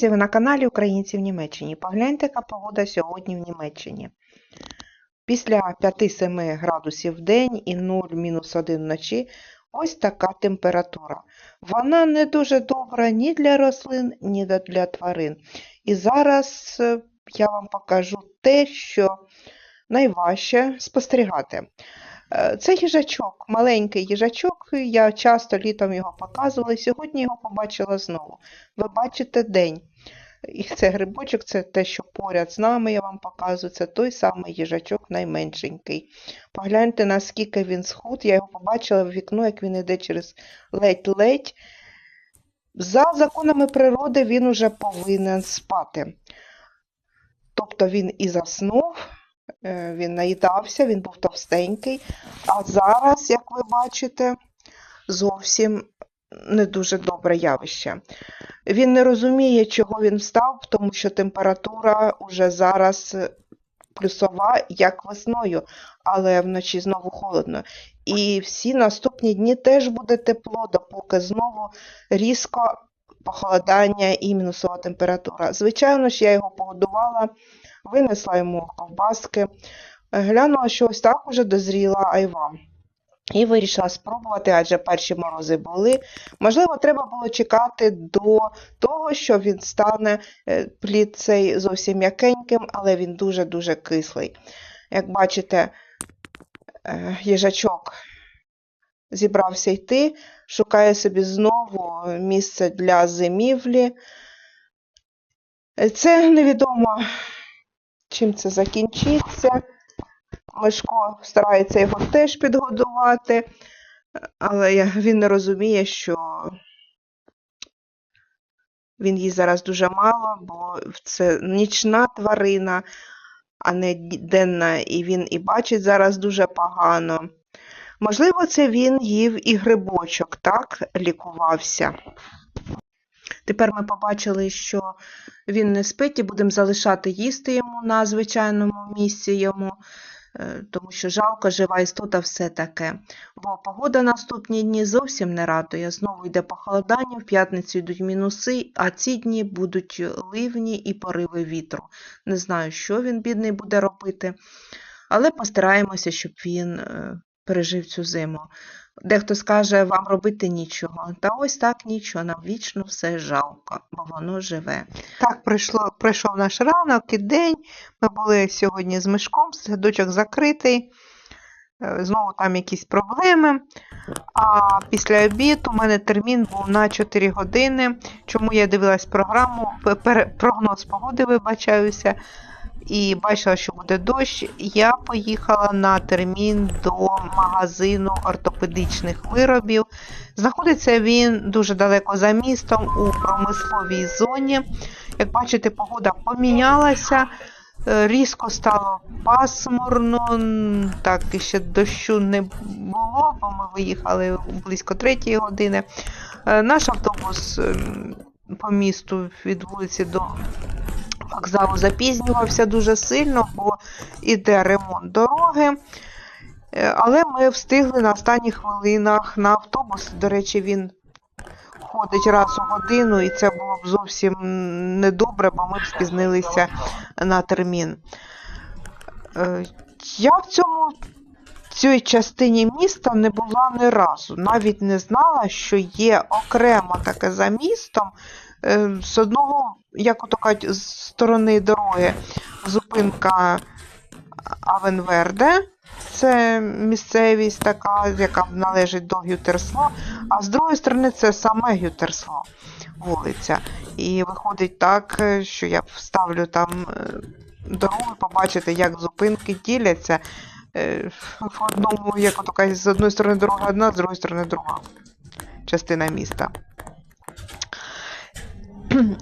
Друзі! Ви на каналі Українці в Німеччині. Погляньте, яка погода сьогодні в Німеччині. Після 5-7 градусів в день і 0-1 вночі ось така температура. Вона не дуже добра ні для рослин, ні для тварин. І зараз е, я вам покажу те, що найважче спостерігати. Е, Це їжачок, маленький їжачок. Я часто літом його показувала, і сьогодні його побачила знову. Ви бачите день. І це грибочок, це те, що поряд з нами, я вам показую, це той самий їжачок найменшенький. Погляньте, наскільки він схуд. Я його побачила в вікно, як він йде через ледь-ледь. За законами природи він уже повинен спати. Тобто він і заснув, е, він наїдався, він був товстенький. А зараз, як ви бачите, зовсім не дуже добре явище. Він не розуміє, чого він встав, тому що температура уже зараз плюсова, як весною, але вночі знову холодно. І всі наступні дні теж буде тепло, допоки знову різко похолодання і мінусова температура. Звичайно ж, я його погодувала, винесла йому ковбаски, глянула, що ось так уже дозріла айва. І вирішила спробувати, адже перші морози були. Можливо, треба було чекати до того, що він стане е, плід цей зовсім м'якеньким, але він дуже-дуже кислий. Як бачите, е, їжачок зібрався йти, шукає собі знову місце для зимівлі. Це невідомо, чим це закінчиться. Мишко старається його теж підгодувати, але він не розуміє, що він їсть зараз дуже мало, бо це нічна тварина, а не денна, і він і бачить зараз дуже погано. Можливо, це він їв і грибочок, так, лікувався. Тепер ми побачили, що він не спить, і будемо залишати їсти йому на звичайному місці йому тому що жалко, жива істота все таке. Бо погода наступні дні зовсім не радує. Знову йде похолодання, в п'ятницю йдуть мінуси, а ці дні будуть ливні і пориви вітру. Не знаю, що він, бідний, буде робити, але постараємося, щоб він е, пережив цю зиму. Дехто скаже, вам робити нічого. Та ось так нічого, нам вічно все жалко, бо воно живе. Так, прийшло, прийшов наш ранок і день. Ми були сьогодні з мишком, садочок закритий. Е, Знову там якісь проблеми. А після обіду у мене термін був на 4 години. Чому я дивилась програму, прогноз погоди, вибачаюся, і бачила, що буде дощ. Я поїхала на термін до магазину ортопедичних виробів. Знаходиться він дуже далеко за містом у промисловій зоні. Як бачите, погода помінялася. Е, Різко стало пасмурно, так ще дощу не було, бо ми виїхали близько третьої години. Е, Наш автобус ем, по місту від вулиці до вокзалу запізнювався дуже сильно, бо іде ремонт дороги. Е, Але ми встигли на останніх хвилинах на автобус. До речі, він ходить раз у годину, і це було б зовсім недобре, бо ми б спізнилися на термін. Е, Я в цьому цій частині міста не була ні разу. Навіть не знала, що є окремо таке за містом. Е, З одного, як ото кажуть, з сторони дороги зупинка Авенверде. Це місцевість така, яка належить до Гютерсло, а з другої сторони це саме Гютерсло вулиця. І виходить так, е, що я вставлю там е, дорогу, побачити, як зупинки діляться. В одному, як кажуть, з одної сторони дорога одна, з другої сторони друга частина міста.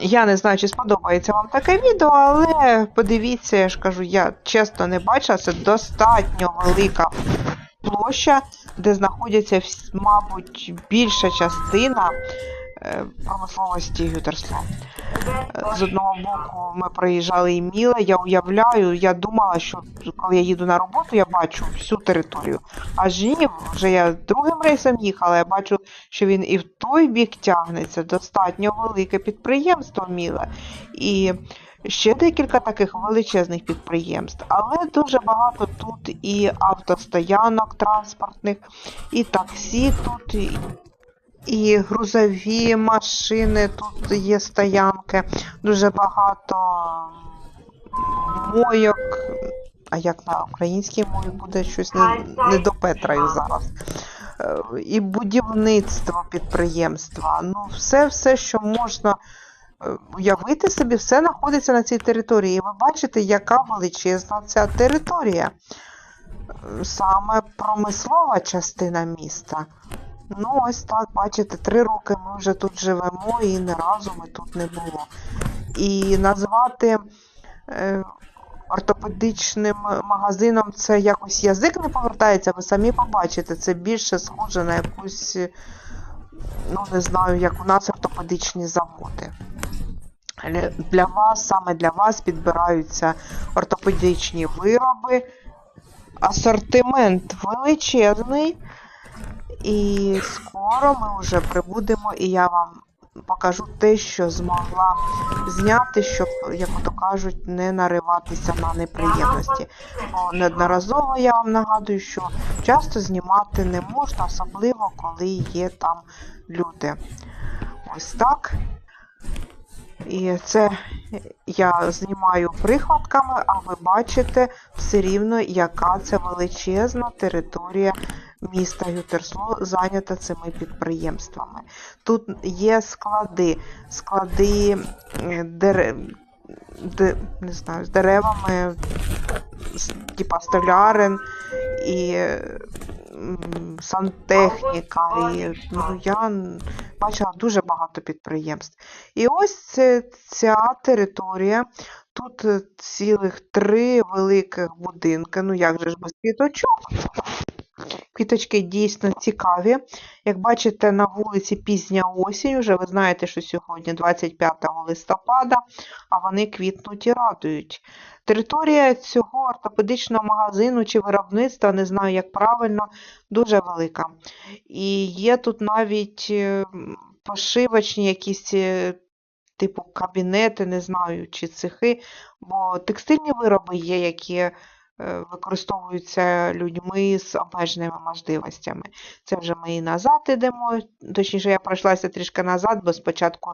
Я не знаю, чи сподобається вам таке відео, але подивіться, я ж кажу, я чесно не бачила, це достатньо велика площа, де знаходяться, мабуть, більша частина промисловості. Е, З одного боку ми проїжджали і Міле, я уявляю, я думала, що коли я їду на роботу, я бачу всю територію. Аж ні, вже я другим рейсом їхала, я бачу, що він і в той бік тягнеться. Достатньо велике підприємство Міле. І ще декілька таких величезних підприємств, але дуже багато тут і автостоянок транспортних, і таксі тут, і, і грузові машини, тут є стоянки, дуже багато мойок. А як на українській мові буде щось не, не допетраю зараз. Е, І будівництво підприємства. Ну, все, все, що можна е, уявити собі, все знаходиться на цій території. І ви бачите, яка величезна ця територія. Е, Саме промислова частина міста. Ну, ось так, бачите, три роки ми вже тут живемо і ні разу ми тут не було. І назвати е, ортопедичним магазином це якось язик не повертається, ви самі побачите, це більше схоже на якусь, ну не знаю, як у нас ортопедичні заводи. Для вас, саме для вас підбираються ортопедичні вироби, асортимент величезний. І скоро ми вже прибудемо, і я вам покажу те, що змогла зняти, щоб, як то кажуть, не нариватися на неприємності. Бо неодноразово я вам нагадую, що часто знімати не можна, особливо коли є там люди. Ось так. І це я знімаю прихватками, а ви бачите все рівно, яка це величезна територія міста Гютерсло зайнята цими підприємствами. Тут є склади, склади е, дере... де... не знаю, з деревами, типа столярин і сантехніка. І, ну, я бачила дуже багато підприємств. І ось це, ця територія. Тут е, цілих три великих будинки. Ну як же ж без квіточок? Квіточки дійсно цікаві. Як бачите, на вулиці пізня осінь, вже ви знаєте, що сьогодні 25 листопада, а вони квітнуть і радують. Територія цього ортопедичного магазину чи виробництва, не знаю, як правильно, дуже велика. І є тут навіть е, пошивочні якісь. е, Типу кабінети, не знаю, чи цехи, бо текстильні вироби є, які використовуються людьми з обмеженими можливостями. Це вже ми і назад ідемо. Точніше, я пройшлася трішки назад, бо спочатку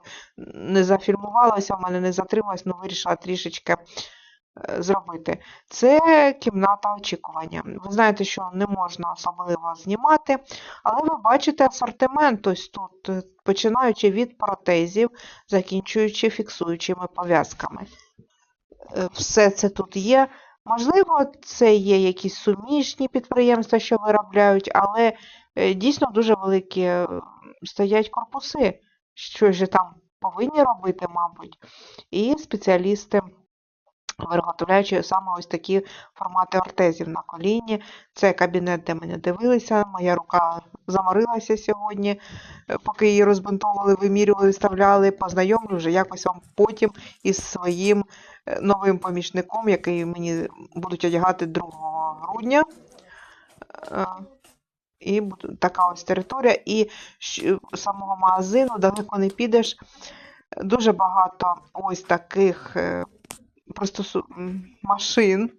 не зафільмувалася, в мене не затрималась, але вирішила трішечки е, зробити. Це кімната очікування. Ви знаєте, що не можна особливо знімати, але ви бачите асортимент ось тут, е, починаючи від протезів, закінчуючи фіксуючими пов'язками. Е, Все це тут є. Можливо, це є якісь суміжні підприємства, що виробляють, але е, дійсно дуже великі е, стоять корпуси, що ж там повинні робити, мабуть, і спеціалісти виготовляючи саме ось такі формати ортезів на коліні. Це кабінет, де мене дивилися. Моя рука заморилася сьогодні, е, поки її розбинтовували, вимірювали, вставляли. Познайомлю вже якось вам потім із своїм е, новим помічником, який мені будуть одягати 2 грудня. Е, І така ось територія. І самого магазину далеко не підеш. Дуже багато ось таких просто машин,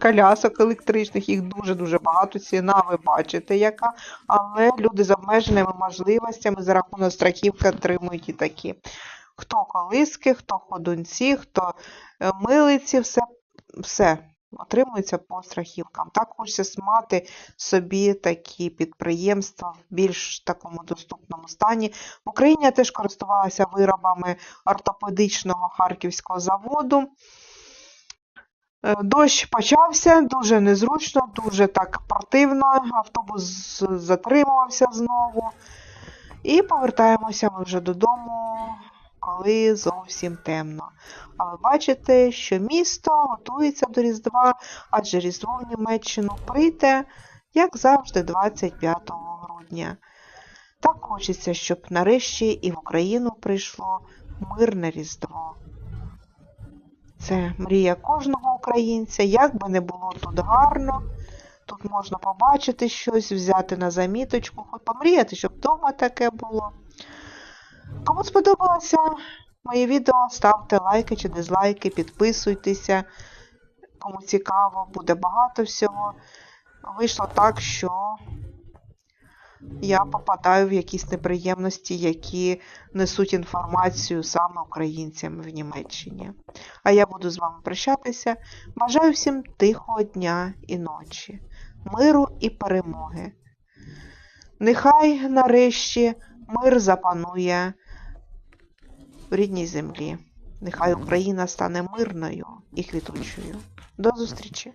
колясок електричних, їх дуже-дуже багато. Ціна ви бачите, яка. Але люди з обмеженими можливостями за рахунок страхівки отримують і такі. Хто колиски, хто ходунці, хто е, милиці, все, все отримується по страхівкам. Так хочеться мати собі такі підприємства в більш такому доступному стані. В Україні я теж користувалася виробами ортопедичного харківського заводу. Е, Дощ почався, дуже незручно, дуже так противно. Автобус затримувався знову. І повертаємося ми вже додому, коли зовсім темно. А ви бачите, що місто готується до Різдва, адже Різдво в Німеччину прийде, як завжди, 25 грудня. Так хочеться, щоб нарешті і в Україну прийшло мирне Різдво. Це мрія кожного українця, як би не було тут гарно. Тут можна побачити щось, взяти на заміточку, хоч помріяти, щоб вдома таке було. Кому сподобалося моє відео, ставте лайки чи дизлайки, підписуйтеся. Кому цікаво, буде багато всього. Вийшло так, що я попадаю в якісь неприємності, які несуть інформацію саме українцям в Німеччині. А я буду з вами прощатися. Бажаю всім тихого дня і ночі, миру і перемоги. Нехай нарешті мир запанує в рідній землі. Нехай Україна стане мирною і квітучою. До зустрічі!